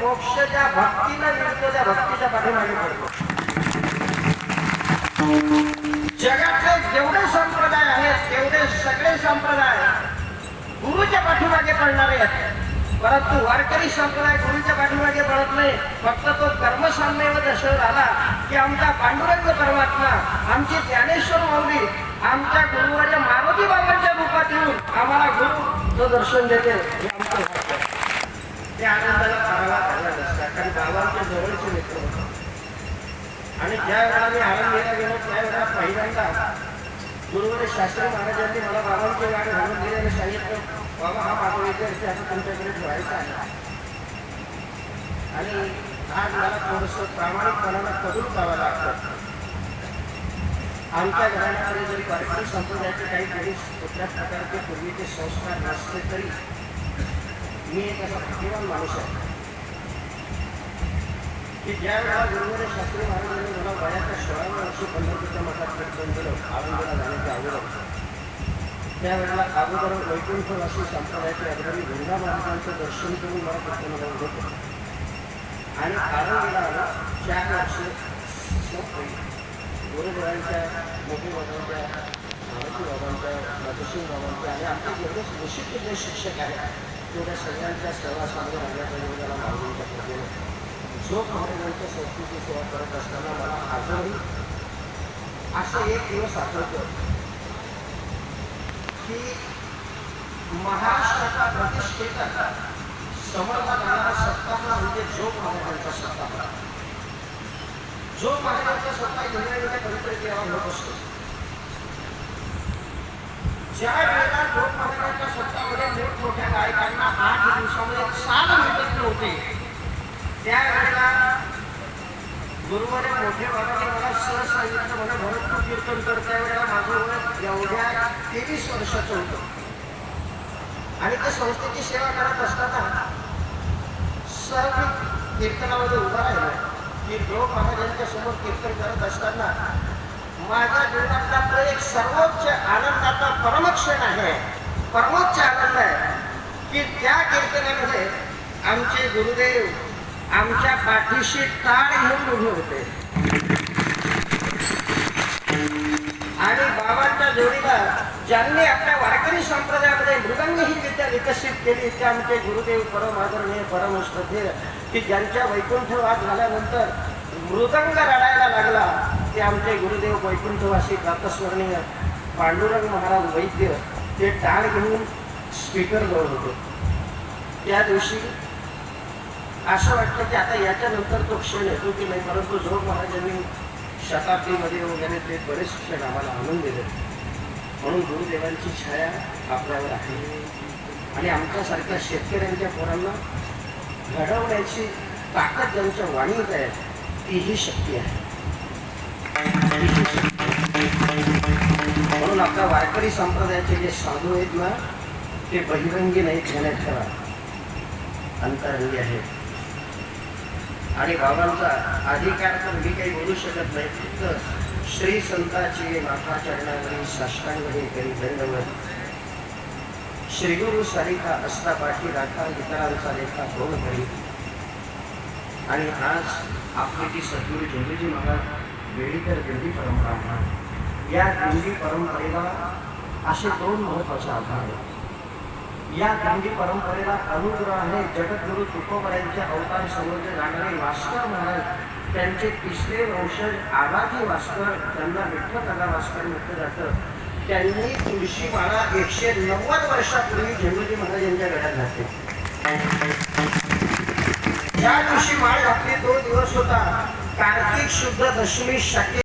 मोक्ष ज्या भक्तीला मिळतो त्या भक्तीच्या पाठीमागे पडतो. जगातले जेवढे संप्रदाय आहेत तेवढे सगळे संप्रदाय गुरुच्या पाठीमागे पडणारे आहेत. परंतु वारकरी संप्रदाय गुरुच्या पाठीमागे पडत नाही. फक्त तो कर्मसाम्यव दशवर आला की आमचा पांडुरंग परमात्मा आमचे ज्ञानेश्वर माऊली आमच्या गुरुवाच्या मारुती बाबांच्या रूपात येऊन आम्हाला गुरु जो दर्शन देते हे आमचं आनंदाला बाबांच्या जवळचे मित्र आणि ज्या वेळेला मी आळंदीला गेलो त्यावेळेला पहिल्यांदा गुरुवारी शास्त्री महाराजांनी मला बाबांची गाडी घालून दिली आणि सांगितलं बाबा हा माझा विद्यार्थी असं तुमच्याकडे ठेवायचा आहे. आणि आज मला थोडंसं प्रामाणिकपणाला कबूल करावं लागतं. आमच्या घराण्यामध्ये जरी वारकरी संप्रदायाचे काही तरी कुठल्या प्रकारचे पूर्वीचे संस्कार नसले तरी मी एक असा भाग्यवान माणूस आहे. की ज्या वेळेला गुरुवारी शास्त्री महाराजांनी मला वयाच्या सोळाव्या वर्षी पंढरपूरच्या मठात कीर्तन दिलं आनंदाला जाण्याच्या अगोदर त्यावेळेला अगोदर वैकुंठवासी संप्रदायाचे अग्रणी गंगा महाराजांचं दर्शन करून मला कीर्तन लावून होतं आणि आनंदीला आलो चार वर्ष गुरुदेवांच्या मोठी बाबांच्या मारुती बाबांच्या मधुसिंग बाबांच्या आणि आमचे जेवढे प्रसिद्ध जे शिक्षक आहेत तेवढ्या सगळ्यांच्या सहवासामध्ये राहण्याच्या त्याला मागणीच्या प्रतीने श्लोक महाराजांच्या संस्कृती सेवा करत असताना मला आजही असं एक दिवस आठवतो. की महाराष्ट्राचा प्रतिष्ठित समर्थ करणारा सत्तापणा म्हणजे झोप महाराजांचा सत्तापणा जो महाराजांचा सत्ता घेण्याच्या पवित्र देवा होत असतो. ज्या वेळेला लोक महाराजांच्या सत्तामध्ये मोठमोठ्या गायकांना आठ दिवसामध्ये साल भेटत नव्हते त्यावेळेला गुरुवाने मोठे बाबाने मला सहज सांगितलं मला भरत तू कीर्तन करता वेळेला माझं वय एवढ्या तेवीस वर्षाचं होतं. आणि त्या संस्थेची सेवा करत असताना सर्व कीर्तनामध्ये उभा राहिलो. की लोक महाराजांच्या समोर कीर्तन करत असताना माझ्या जीवनातला तो एक सर्वोच्च आनंदाचा परमक्षण आहे. परमोच्च आनंद आहे की त्या कीर्तनामध्ये आमचे गुरुदेव आमच्या पाठीशी टाळ घेऊन उभे होते. आणि बाबांच्या जोडीला ज्यांनी आपल्या वारकरी संप्रदायामध्ये मृदंग ही विद्या विकसित केली ते आमचे गुरुदेव परम आदरणीय परम श्रद्धेय की ज्यांच्या वैकुंठवाद झाल्यानंतर मृदंग रडायला लागला ते आमचे गुरुदेव वैकुंठवासी प्रातस्मरणीय पांडुरंग महाराज वैद्य ते टाळ घेऊन स्पीकर जवळ होते. त्या दिवशी असं वाटलं की आता याच्यानंतर तो क्षण येतो की नाही परंतु झोप महाराजांनी शताब्दीमध्ये वगैरे ते बरेच क्षण आम्हाला आणून दिले. म्हणून गुरुदेवांची छाया आपल्यावर आहे. आणि आमच्यासारख्या शेतकऱ्यांच्या पोरांना घडवण्याची ताकद ज्यांच्या वाणीत आहे तीही शक्ती आहे. म्हणून आपल्या वारकरी संप्रदायाचे जे साधू आहेत ना ते बहिरंगी नाहीत ध्यानात ठेवा. अंतरंगी आहेत. आणि बाबांचा अधिकार तर मी काही बोलू शकत नाही फक्त श्री संताची माथा चरणावरील साष्टांगही काही धन्यवाद. श्रीगुरु सारिका असता पाठी राखा इतरांचा लेखा कोण करी आणि आज आपली ती सद्गुरू झोंबीजी महाराज वेळीकर दिंडी परंपरा या दिंडी परंपरेला असे दोन महत्त्वाचे आधार आहेत. या गांधी परंपरेला अनुग्रहाने जगद्गुरु तुकोबरायांचे अवतार समोरचे जाणारे वास्कर महाराज त्यांचे तिसरे वंशज आबाजी वास्कर त्यांना विठ्ठलदा वास्कर म्हटलं जातं. त्यांनी तुळशी माळा एकशे नव्वद वर्षापूर्वी झेंडूजी महाराज यांच्या गळ्यात घातली. ज्या दिवशी माळ घातली तो दिवस होता. कार्तिक शुद्ध दशमी शके